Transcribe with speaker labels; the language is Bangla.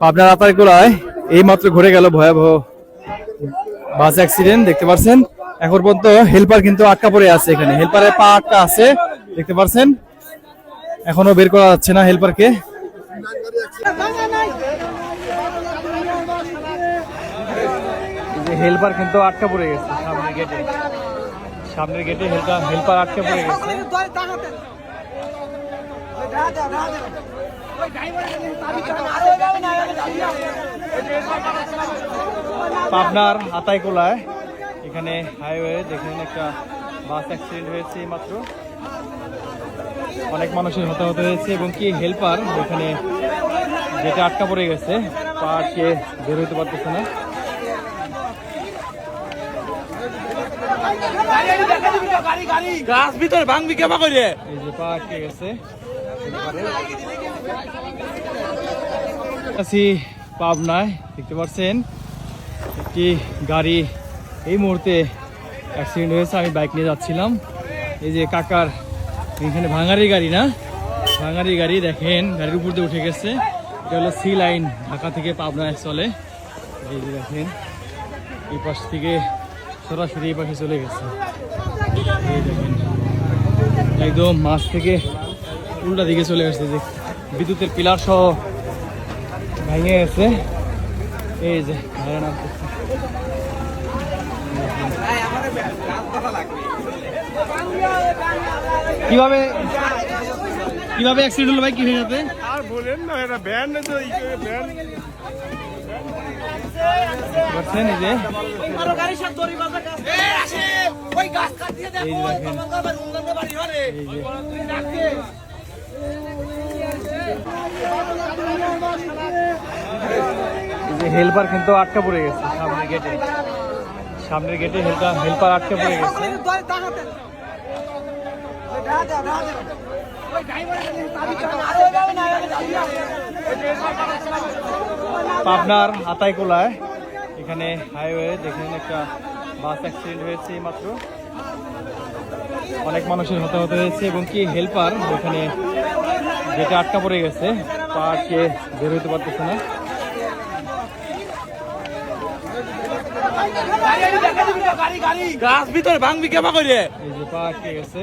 Speaker 1: পাবনার আতারগুলায় এই মাত্র ঘুরে গেল ভয়াবহ বাস অ্যাক্সিডেন্ট দেখতে পাচ্ছেন এখন পর্যন্ত হেল্পার কিন্তু আটকা পড়ে আছে এখানে। হেল্পারের পা আটকা আছে, দেখতে পাচ্ছেন এখনও বের করা যাচ্ছে না হেল্পারকে হেল্পার কিন্তু আটকা পড়ে গেছে সামনের গেটে সামনের গেটে হেল্পার আটকা পড়ে গেছে। পাবনার আতাইকোলায় এখানে হাইওয়ে দেখেন একটা বাস অ্যাক্সিডেন্ট হয়েছে মাত্র। অনেক মানুষের হতাহত হয়েছে এবং কি হেল্পার এখানে যেটা আটকা পড়ে গেছে পা আটকে বের হইতে পারতেছে না।
Speaker 2: গাছ ভিতরে ভাঙবি কেবা করে
Speaker 1: আছি পাবনায়, দেখতে পাচ্ছেন? একটি গাড়ি এই মুহূর্তে অ্যাক্সিডেন্ট হয়েছে, আমি বাইক নিয়ে যাচ্ছিলাম। এই যে কাকার এখানে ভাঙারি গাড়ি না? ভাঙারি গাড়ি, দেখেন, গাড়ির উপর দিয়ে উঠে গেছে। এটা হলো সি লাইন ঢাকা থেকে পাবনায় চলে। এই যে দেখেন, এই পাশ থেকে সরাসরি এই পাশে চলে গেছে। একদম মাছ থেকে উল্টা দিকে চলে গেছে যে বিদ্যুতের পিলার সহ ভেঙে গেছে। এই যে। কীভাবে কীভাবে অ্যাক্সিডেন্ট হলো ভাই কি হয়ে যাবে
Speaker 2: আর বলেন না এটা ব্যান তো ব্যান
Speaker 1: যে? এই যে হেল্পার কিন্তু আটকা পড়ে গেছে সামনের গেটে সামনের গেটে হেল্পার হেল্পার আটকা পড়ে গেছে। পাবনার আতাইকোলায় এখানে হাইওয়ে দেখেন একটা বাস অ্যাক্সিডেন্ট হয়েছে মাত্র। অনেক মানুষের হতাহত হয়েছে এবং কি হেল্পার এখানে যেটা আটকা পড়ে গেছে পা আটকে বের হইতে পারতেছে না।
Speaker 2: গাছ ভিতরে ভাঙবি কেবা করে?
Speaker 1: এই যে পা আটকে গেছে।